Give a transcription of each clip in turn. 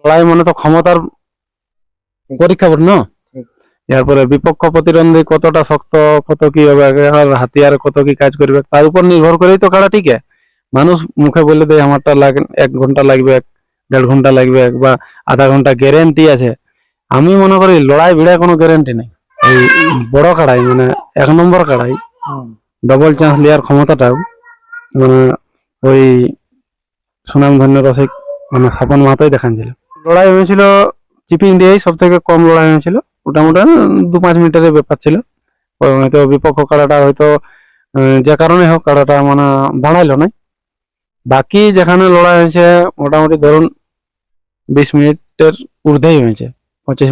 লড়াই মানে তো ক্ষমতার পরীক্ষা বটে না। এরপরে বিপক্ষ প্রতিদ্বন্দ্বী কতটা শক্ত কত কি হবে হাতিয়ার কত কি কাজ করবে তার উপর নির্ভর করেই তো কাড়া টিকে মানুষ মুখে বলে দেয় আমারটা লাগে এক ঘণ্টা লাগবে দেড় ঘণ্টা লাগবে বা আধা ঘণ্টা গ্যারেন্টি আছে। আমি মনে করি লড়াই ভিড়ায় কোনো গ্যারেন্টি নেই। এই বড় কাড়াই মানে এক নম্বর কাড়াই ডবল চান্স নেওয়ার ক্ষমতাটাও মানে ওই সুনাম ধন্য রসিক মানে স্বপন মাহাতোই দেখাচ্ছিল লড়াই হয়েছিল চিপিং দিয়েই সব থেকে কম লড়াই হয়েছিল। মোটামুটি দু পাঁচ মিনিটের ব্যাপার ছিল। হয়তো বিপক্ষ কাড়াটা হয়তো যে কারণে হোক কাড়াটা মানে দাঁড়াইলো না বাকি যেখানে লড়াই হয়েছে মোটামুটি ধরুন বিশ মিনিটের ঊর্ধ্বেই হয়েছে। পঁচিশ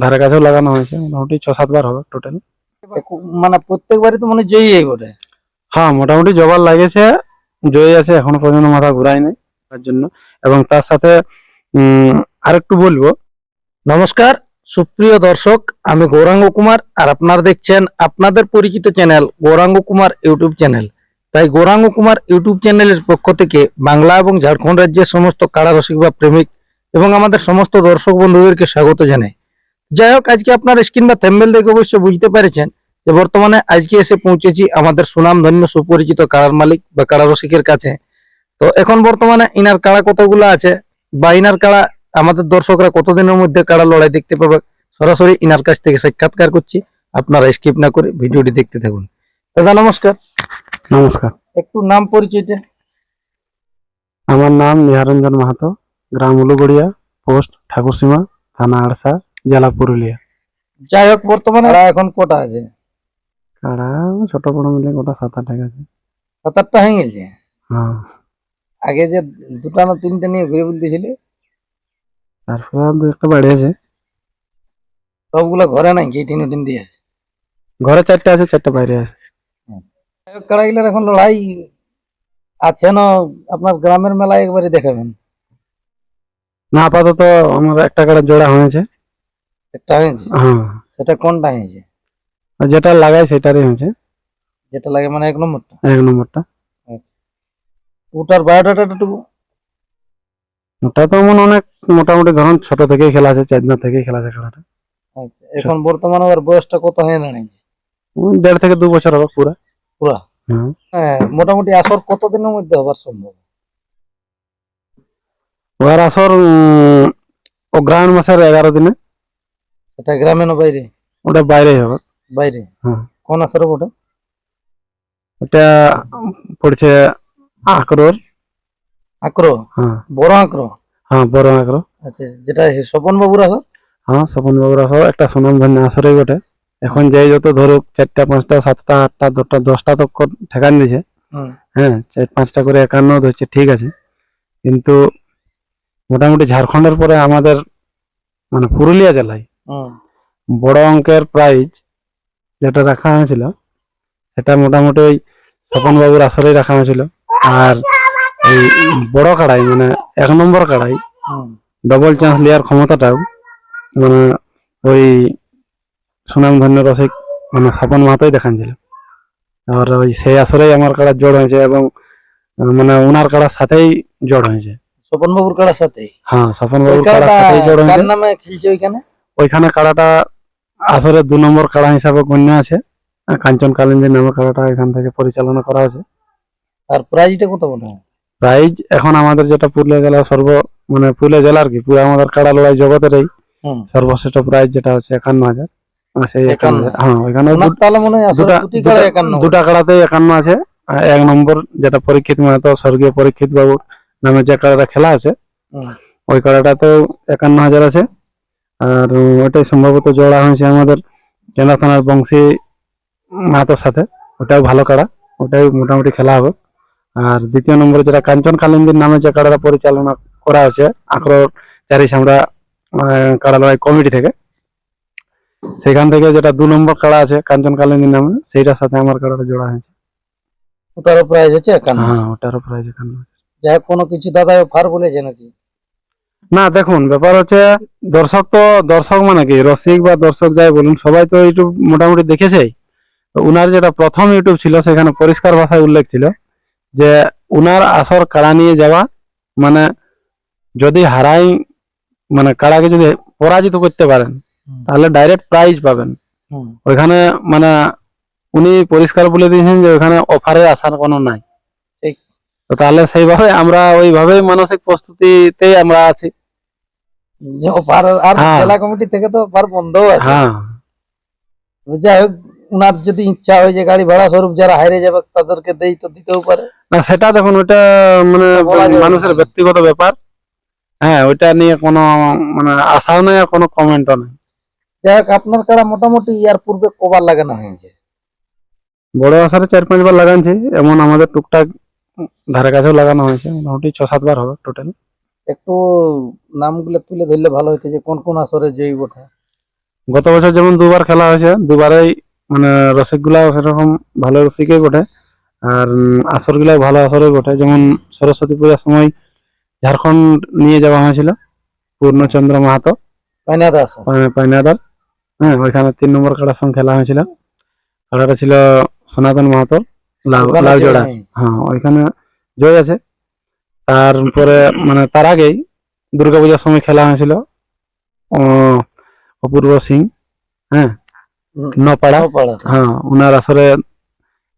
ধারে কাছেও লাগানো হয়েছে। মোটামুটি ছ সাতবার হবে টোটাল মানে প্রত্যেকবারই তো মনে জয়ী এই বটে হ্যাঁ মোটামুটি জবার লাগেছে জয়ী আছে এখনও পর্যন্ত মাথা ঘুরাই নাই। তার জন্য। এবং তার সাথে উম, আরেকটু বলব। নমস্কার, সুপ্রিয় দর্শক, আমি গৌরাঙ্গ কুমার আর আপনারা দেখছেন আপনাদের পরিচিত channel Gauranga Kumar YouTube channel. তাই গৌরাঙ্গ কুমার ইউটিউব চ্যানেলের পক্ষ থেকে বাংলা এবং ঝাড়খণ্ড রাজ্যের সমস্ত কাড়া রসিক বা প্রেমিক এবং আমাদের সমস্ত দর্শক বন্ধুদেরকে স্বাগত জানাই। যাই হোক, আজকে আপনার স্ক্রিন বা থ্যাম্বেল দেখে অবশ্য বুঝতে পেরেছেন যে বর্তমানে আজকে এসে পৌঁছেছি আমাদের সুনামধন্য সুপরিচিত কাড়ার মালিক বা কাড়া রসিকের কাছে। তো এখন বর্তমানে ইনার কারা কতগুলো আছে। বা ইনার কাড়া আমাদের দর্শকরা কতদিনের মধ্যে কাড়া লড়াই দেখতে পাবে সরাসরি ইনার কাছ থেকে সাক্ষাৎকার করছি। আপনারা স্কিপ না করে ভিডিওটি দেখতে থাকুন। দাদা নমস্কার। নমস্কার। একটু নাম পরিচয়টা। আমার নাম নিহারঞ্জন মাহাতো গ্রাম উলুগড়িয়া পোস্ট ঠাকুরসীমা থানা আড়সা জেলা পুরুলিয়া। যাই হোক বর্তমানে এখন কটা আছে? কাড়া ছোট বড় মিলে গোটা সাত আট আছে সাত আটটা হয়ে গেছে? হ্যাঁ। আগে যে দুটা না তিনটা নিয়ে ঘুরে বলতেছিলে? তারপরে আর দু একটা বাড়ি আছে সবগুলো ঘরে নাই কি টিন টিন দিয়ে? ঘরে চারটে আছে চারটে বাইরে আছে। যাই এখন লড়াই আছে না আপনার গ্রামের মেলায় একবারে দেখাবেন? না আপাতত আমার একটা কাড়া জোড়া হয়েছে। একটা হয়েছে? হ্যাঁ। সেটা কোনটা হয়েছে? যেটা লাগাই সেটারই হয়েছে। যেটা লাগে মানে এক নম্বরটা? এক নম্বরটা। ওটার বায়োডাটা একটু ওটা তো এমন অনেক মোটামুটি ধরুন ছোট থেকেই খেলা আছে চার দিন থেকেই খেলা আছে খেলাটা। আচ্ছা, এখন বর্তমানে ওর বয়সটা কত হয়ে দাঁড়িয়েছে দেড় থেকে দু বছর হবে পুরা। পুরা? হ্যাঁ। হ্যাঁ মোটামুটি আসর কতদিনের মধ্যে হবার সম্ভব? ওর আসর উম, অগ্রহায়ণ মাসের এগারো দিনে। এটা গ্রামে না বাইরে? ওটা বাইরেই হবে। বাইরে? হ্যাঁ। কোন আসরে ওটা? ওটা পড়ছে আঁকড়োর আক্রো হ্যাঁ। বড় আক্রো হ্যাঁ বড় আঁকড়ো আচ্ছা যেটা স্বপন বাবুর আসর হ্যাঁ স্বপন বাবুর আসর একটা সুনাম ধন্য আসরেই বটে। এখন যে যত ধরুক চারটা পাঁচটা সাতটা আটটা দশটা দশটা তো ঠেকান দিয়েছে হ্যাঁ চার পাঁচটা করে একান্ন ধরছে ঠিক আছে। কিন্তু মোটামুটি ঝাড়খণ্ডের পরে আমাদের মানে পুরুলিয়া জেলায় বড় অঙ্কের প্রাইজ যেটা রাখা হয়েছিল সেটা মোটামুটি ওই স্বপন বাবুর আসরেই রাখা হয়েছিল। আর এই বড় কাড়াই মানে এক নম্বর কাড়াই ডবল চান্স নেওয়ার ক্ষমতাটাও মানে ওই সুনাম ধন্য রসিক মানে স্বপন মাহাতোই দেখাচ্ছিল আর ওই সেই আসরেই আমার কাড়ার জোড় হয়েছে এবং মানে ওনার কাড়ার সাথেই জোড় হয়েছে। স্বপন বাবুর কাড়ার সাথে হ্যাঁ স্বপন বাবুর কাড়ার সাথেই জোড় হয়েছে। নামে খেলছে ওইখানে? ওইখানে কাড়াটা আসরে দু নম্বর কাড়া হিসাবে গণ্য আছে। কাঞ্চন কালিন্দির নামে কাড়াটা এখান থেকে পরিচালনা করা হয়েছে। আর প্রাইজটা কত বড় প্রাইজ এখন আমাদের যেটা পুরুলিয়া জেলা সর্ব মানে পুরুলিয়া জেলার কি পুরো আমাদের কাড়া লড়াই জগতের এই সর্বশ্রেষ্ঠ প্রাইজ যেটা হচ্ছে একান্ন হাজার। আর হ্যাঁ মনে হয় দুটা একান্ন দুটা কাড়াতেই একান্ন আছে। এক নম্বর যেটা পরীক্ষিত মাহাতো স্বর্গীয় পরীক্ষিত বাবুর নামে যে কাড়াটা খেলা আছে। ওই কাড়াটাতেও একান্ন হাজার আছে। আর ওটাই সম্ভবত জোড়া হয়েছে আমাদের কেন্দ্রা থানার বংশী মাহাতোর সাথে। ওটাও ভালো কাড়া। ওটাই মোটামুটি খেলা হবে। আর দ্বিতীয় নম্বরে যেটা কাঞ্চন কালিন্দির নামে যে কাড়াটা পরিচালনা করা হয়েছে আঁকড়োর চারি সামরা আহ, কাড়া লড়াই কমিটি থেকে সেখান থেকে যেটা দু নম্বর কাড়া আছে কাঞ্চন কালিন্দির নামে সেইটার সাথে আমার কাড়াটা জোড়া হয়েছে। ওটারও প্রাইজ হচ্ছে একান্ন? হ্যাঁ ওটারও প্রাইজ এখানে যাই হোক কোনো কিছু দাদা অফার বলেছে নাকি? না দেখুন ব্যাপার হচ্ছে দর্শক তো দর্শক মানে কি রসিক বা দর্শক যাই বলুন সবাই তো ইউটিউব মোটামুটি দেখেছেই। তো উনার যেটা প্রথম ইউটিউব ছিল সেখানে পরিষ্কার ভাষায় উল্লেখ ছিল। যে উনার আসর কাড়া নিয়ে যাওয়া মানে যদি হারাই মানে কাড়াকে যদি পরাজিত করতে পারেন তাহলে ডাইরেক্ট প্রাইজ পাবেন। ওইখানে মানে উনি পরিষ্কার বলে দিয়েছেন যে ওখানে অফারে আসার কোনো নাই। তো তাহলে সেইভাবে আমরা ওইভাবেই মানসিক প্রস্তুতিতেই আমরা আছি। আর হ্যাঁ। জেলা কমিটি থেকে তো অফার বন্ধ আছে। হ্যাঁ। যাই হোক উনার যদি ইচ্ছা হয় যে গাড়ি ভাড়া স্বরূপ যারা হারিয়ে যাবে তাদেরকে দেই তো দিতেও পারে। না সেটা দেখুন ওইটা মানে মানুষের ব্যক্তিগত ব্যাপার। হ্যাঁ ওইটা নিয়ে কোনো মানে আশাও নেই আর কোনো কমেন্টও নেই। যাই হোক আপনার কারা মোটামুটি ইয়ার পূর্বে কবার লাগানো হয়েছে? বড় আসারে চার পাঁচবার লাগানছি এমন আমাদের টুকটাক ধারে কাছেও লাগানো হয়েছে মোটামুটি ছ সাতবার হবে টোটাল একটু নামগুলো তুলে ধরলে ভালো হতো যে কোন কোন আসরে জয়ী বটে। গত বছর যেমন দুবার খেলা হয়েছে দুবারেই মানে রসিক গুলাও সেরকম ভালো রসিকই বটে আর আসর গুলাও ভালো আসরই বটে। যেমন সরস্বতী পূজার সময় ঝাড়খণ্ড নিয়ে যাওয়া হয়েছিল পূর্ণচন্দ্র মাহাতো। পাইনাদার হ্যাঁ ওইখানে তিন নম্বর কাড়ার সঙ্গে খেলা হয়েছিল। কাড়াটা ছিল সনাতন মাহাতো লাউ জোড়া হ্যাঁ ওইখানে জয় আছে। তারপরে মানে তার আগেই দুর্গাপূজার সময় খেলা হয়েছিল অপূর্ব সিং হ্যাঁ। নপাড়া। হ্যাঁ উনার আসরে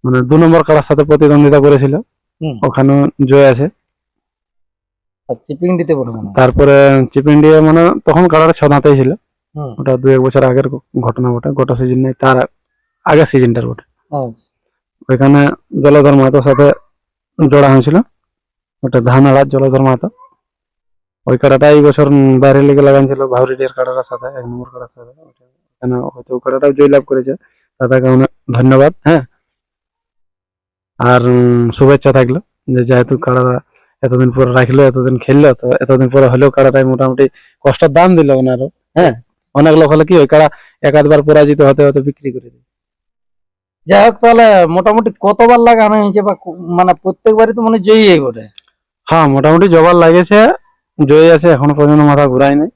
মানে দু নম্বর সাথে প্রতিদ্বন্দ্বিতা করেছিল। হুম। ওখানেও জয় আছে। তারপরে মানে তখন ছিল। ওটা দু এক বছর আগের ঘটনা বটে গোটা সিজন নেই তার আগের সিজনটার বটে। আচ্ছা। ওইখানে জলধর মাহাতোর সাথে জোড়া হয়েছিল। ওটা ধানাড়া জলধর মাহাতো। ওই কাড়াটা এই বছর বাইরে লেগে লাগানছিল ভাউরিডিয়ার কাড়াটার সাথে এক নম্বর কাড়ার সাথে। ওখানে হয়তো ওই কাড়াটাও জয়লাভ করেছে। তাদেরকে অনেক ধন্যবাদ হ্যাঁ? আর শুভেচ্ছা থাকল। যে যেহেতু কাড়াটা এতদিন পরে রাখল এতদিন খেললো তো এতদিন পরে হলেও কাড়াটাই মোটামুটি কষ্টের দাম দিল ওনারও হ্যাঁ? অনেক লোক হলে কি ওই কাড়া এক আধবার পরাজিত হতে হতে বিক্রি করে দিই যাই হোক তাহলে মোটামুটি কতবার লাগানো হয়েছে বা মানে প্রত্যেকবারই তো মনে হয় জয়ী বটে হ্যাঁ মোটামুটি জবার লাগেছে জয়ী আছে এখনও পর্যন্ত মাথা ঘুরাই নাই।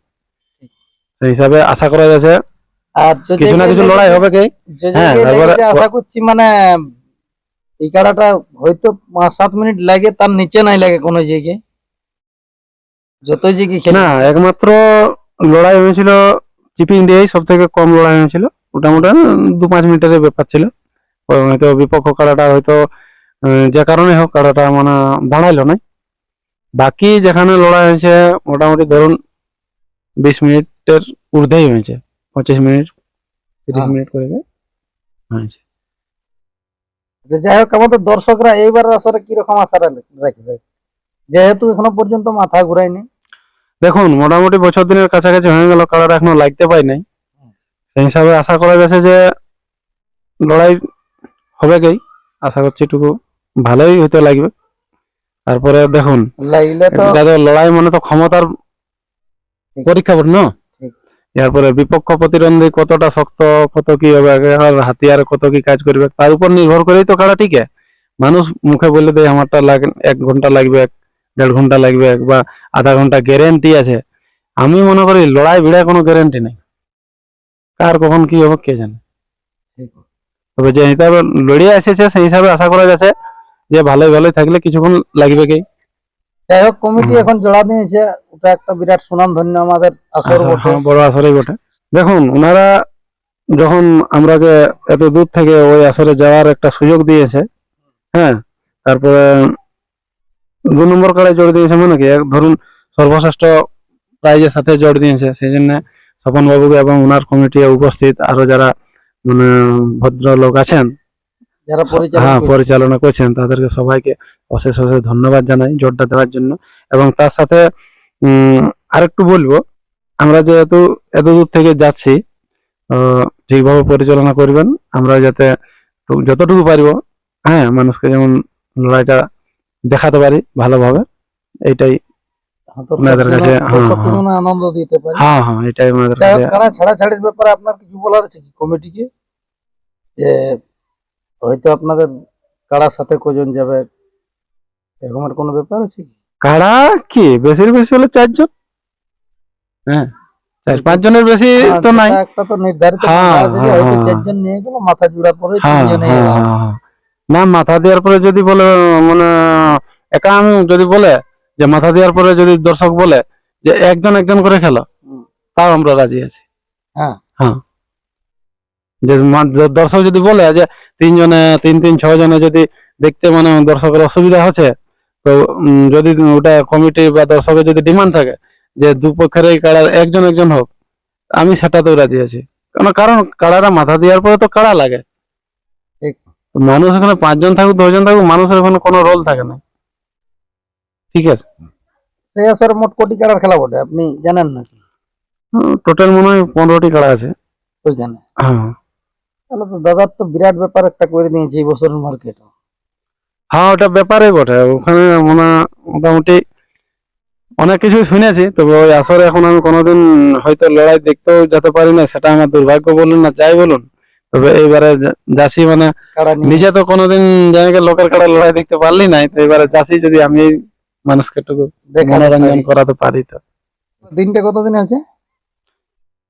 সেই হিসাবে আশা করা যাচ্ছে আর যদি কিছু না কিছু লড়াই হবে কি? হ্যাঁ, আশা করছি মানে এই কাড়াটা হয়তো পাঁচ সাত মিনিট লাগে তার নিচে নাই লাগে কোনো যতই জায়গায় খেলে। না একমাত্র লড়াই হয়েছিল চিপিং দিয়েই সব থেকে কম লড়াই হয়েছিল। মোটামুটি দু পাঁচ মিনিটের ব্যাপার ছিল। হয়তো বিপক্ষ কাড়াটা হয়তো যে কারণে হোক কাড়াটা মানে দাঁড়াইলো না বাকি যেখানে লড়াই হয়েছে মোটামুটি ধরুন বিশ মিনিটের ঊর্ধ্বেই হয়েছে। পঁচিশ মিনিট তিরিশ হ্যাঁ। মিনিট করে হয়েছে যে যাই হোক আমাদের দর্শকরা এইবার আসলে কীরকম আশা রাখ- রাখবে যেহেতু এখনও পর্যন্ত মাথা ঘুরায়নি দেখুন মোটামুটি বছর দিনের কাছাকাছি হয়ে গেল কাড়াটা এখনও লাগতে পাইনি সেই হিসাবে আশা করা যাচ্ছে যে লড়াই হবে কি আশা করছি একটু ভালোই হতে লাগবে। তারপরে দেখুন লড়াই মানে তো ক্ষমতার পরীক্ষা না। এরপরে বিপক্ষ প্রতিদ্বন্দ্বী কতটা শক্ত কত কি হবে হাতিয়ার কত কি কাজ করবে তার উপর নির্ভর করেই তো কাড়া টিকে মানুষ মুখে বলে দেয় আমারটা লাগে এক ঘণ্টা লাগবে দেড় ঘণ্টা লাগবে বা আধা ঘণ্টা গ্যারেন্টি আছে। আমি মনে করি লড়াই ভিড়ায় কোনো গ্যারেন্টি নেই। কার কখন কি হবে কে জানে? তবে যে হিসাবে লড়িয়ে এসেছে সেই হিসাবে আশা করা যাচ্ছে যে ভালোই ভালোই থাকলে কিছুক্ষণ লাগবে কি? যাই হোক কমিটি এখন জোড়া দিয়েছে। ওটা একটা বিরাট সুনাম ধন্য আমাদের আসর বটে। হ্যাঁ, বড় আসরেই বটে। দেখুন ওনারা যখন আমরাকে এত দূর থেকে ওই আসরে যাওয়ার একটা সুযোগ দিয়েছে হ্যাঁ তারপরে দু নম্বর কার্ডে জোর দিয়েছে মানে কি ধরুন সর্বশ্রেষ্ঠ প্রাইজের সাথে জোর দিয়েছে সেই জন্য স্বপন বাবুকে এবং ওনার কমিটি উপস্থিত আরও যারা মানে ভদ্র লোক আছেন যারা পরিচালনা হ্যাঁ পরিচালনা করছেন তাদেরকে সবাইকে অশেষ অশেষ ধন্যবাদ জানাই জোরটা দেওয়ার জন্য। এবং তার সাথে আরেকটু বলব আমরা যেহেতু এত দূর থেকে যাচ্ছি ঠিকভাবে পরিচালনা করবেন আমরা যাতে যতটুকু পারব হ্যাঁ মানুষকে যেমন লড়াইটা দেখাতে পারি ভালোভাবে এইটাই আপনাদের কাছে, হ্যাঁ, হ্যাঁ। আনন্দ দিতে পারে। হ্যাঁ হ্যাঁ এটাই আমাদের যাই কাছে ছাড়াছাড়ির ব্যাপারে আপনার কিছু বলার আছে কি? কমিটিকে? যে হয়তো আপনাদের কারার সাথে কজন যাবে এরকমের কোনো ব্যাপার আছে কি? কারা কি? বেশির বেশি হলো চারজন? হ্যাঁ চার পাঁচ জনের বেশি হ্যাঁ, তো নাই। একটা তো নির্ধারিত হ্যাঁ, হ্যাঁ, হয়তো হ্যাঁ। চারজন নিয়ে গেল মাথা জুড়ার পরে তিনজনে। না মাথা দেওয়ার পরে যদি বলে মানে একা আমি যদি বলে যে মাথা দেওয়ার পরে যদি দর্শক বলে যে একজন একজন করে খেলো তাও আমরা রাজি আছি। হ্যাঁ। হ্যাঁ। যে দর্শক যদি বলে যে তিনজনে তিন তিন ছয় জনে যদি দেখতে মানে দর্শকের অসুবিধা হচ্ছে তো যদি ওটা কমিটি বা দর্শকের যদি ডিমান্ড থাকে যে দুপক্ষের এই কাড়ার একজন একজন হোক আমি সেটাতেও রাজি আছি। কারণ কারণ কাড়াটা মাথা দেওয়ার পরে তো কাড়া লাগে। মানুষ এখানে পাঁচজন থাকুক দশজন থাকুক মানুষের ওখানে কোনো রোল থাকে না। ঠিক আছে? সেই আসরে মোট কোটি কাড়ার খেলা বটে? আপনি জানেন না টোটাল মনে হয় পনেরোটি কাড়া আছে। ওইখানে হ্যাঁ। তাহলে তো দাদার তো বিরাট ব্যাপার একটা করে দিয়েছে এই বছরের মার্কেট হ্যাঁ ওটা ব্যাপারে বটে। ওখানে মোটামুটি অনেক কিছু শুনেছি তবে ওই আসরে এখন আমি কোনোদিন হয়তো লড়াই দেখতেও যেতে পারি না সেটা আমার দুর্ভাগ্য বলুন না যাই বলুন। তবে এইবারে যাচ্ছি মানে নিজে তো কোনোদিন জায়গায় লোকের কাড়া লড়াই দেখতে পারলি নাই তো এবারে যাচ্ছি যদি আমি মানুষকে একটু মনোরঞ্জন করাতে পারি তো। দিনটা কতদিন আছে?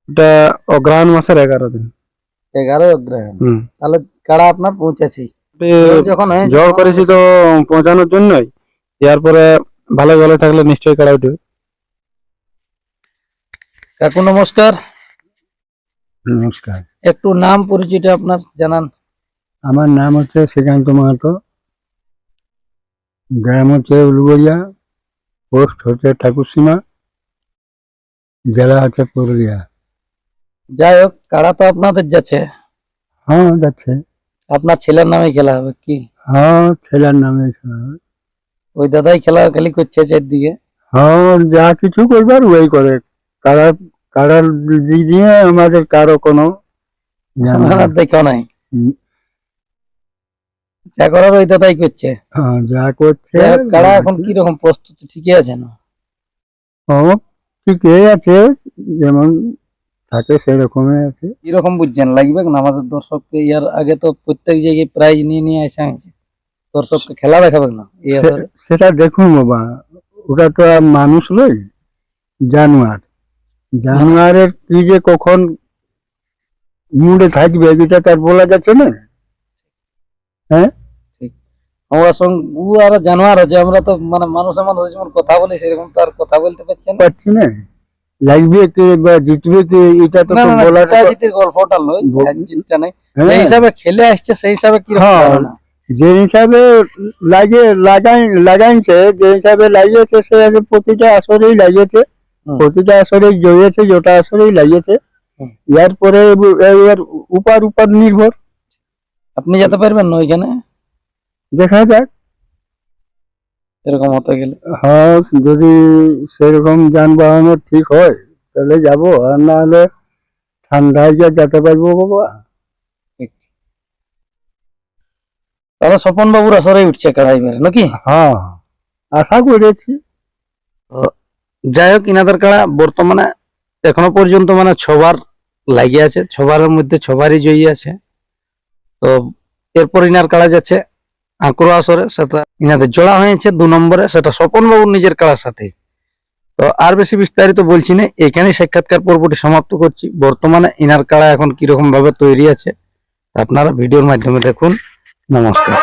এটা অগ্রহায়ণ মাসের এগারো দিন। এগারো অগ্রহায়ণ তাহলে কাড়া আপনার পৌঁছেছি। যখন হয়েছে করেছি তো পৌঁছানোর জন্যই। এর পরে ভালো ভালো থাকলে নিশ্চয়ই কাড়া উঠবে। কাকু নমস্কার। নমস্কার। একটু নাম পরিচয়টা আপনার জানান। আমার নাম হচ্ছে শ্রীকান্ত মাহাতো। গ্রাম হচ্ছে উলুগড়িয়া পোস্ট হচ্ছে ঠাকুরসীমা জেলা হচ্ছে পুরুলিয়া। যাই হোক কারা তো আপনাদের যাচ্ছে? হ্যাঁ যাচ্ছে। আপনার ছেলের নামে খেলা হবে কি? হ্যাঁ ছেলের নামে শোনা হয়। ওই দাদাই খেলা খেলি করছে চারদিকে? হ্যাঁ যা কিছু করবার ওই করে। কারার কারার দিক দিয়ে আমাদের কারও কোনো দেখো নাই। যা করার ওই দাদাই করছে। হ্যাঁ যা করছে। কারা এখন কি রকম প্রস্তুতি? ঠিকই আছে না? হ্যাঁ ঠিকই আছে। যেমন থাকে সেরকমই আছে। কীরকম বুঝছেন? লাগবে না? আমাদের দর্শককে ইয়ার আগে তো প্রত্যেক জায়গায় প্রাইজ নিয়ে নিয়ে আসা হয়েছে দর্শককে খেলা দেখাবে না? সেটা দেখুন বাবা ওটা তো মানুষ নয় জানোয়ার। জানোয়ারের কি যে কখন মুডে থাকবে এটা তার বলা যাচ্ছে না। হ্যাঁ? আমরা সঙ্গে উ আর জানোয়ার আছে আমরা তো মানে মানুষের মানুষ যেমন কথা বলি সেরকম তো আর কথা বলতে পারছেন না। পাচ্ছি না। লাগবে কে বা জিতবে কে এটা তো বলা জিতির গল্পটা লই হ্যাঁ, সেই হিসাবে খেলে আসছে সেই হিসাবে কি হ্যাঁ। যে হিসাবে লাগে লাগাই লাগাইছে যে হিসাবে লাগিয়েছে সে প্রতিটা আসরেই লাগিয়েছে। প্রতিটা আসরেই জয়েছে যেটা আসরেই লাগিয়েছে। ইয়ার পরে এবার উপার উপর নির্ভর। আপনি যেতে পারবেন না ওইখানে? দেখা যাক। এরকম হতে গেলে? হ্যাঁ যদি সেরকম যানবাহনের ঠিক হয় তাহলে যাব। আর না হলে ঠান্ডায় যা যেতে পারব বাবা। তাহলে স্বপন বাবুর আসরে উঠছে কাড়াই মেরে নাকি? হ্যাঁ আশা করেছি। যাই হোক ইনাদের কাড়া বর্তমানে এখনও পর্যন্ত মানে ছবার লাগিয়ে আছে ছবারের মধ্যে ছবারই জয়ী আছে। তো এরপর ইনার কাড়া যাচ্ছে আঁকুড়ো আসরে, সেটা ইনাদের জোড়া হয়েছে দু নম্বরে, সেটা স্বপন বাবুর নিজের কাড়ার সাথে। তো আর বেশি বিস্তারিত বলছি না, এখানেই সাক্ষাৎকার পর্বটি সমাপ্ত করছি। বর্তমানে ইনার কাড়া এখন কীরকম ভাবে তৈরি আছে, আপনারা ভিডিওর মাধ্যমে দেখুন। নমস্কার।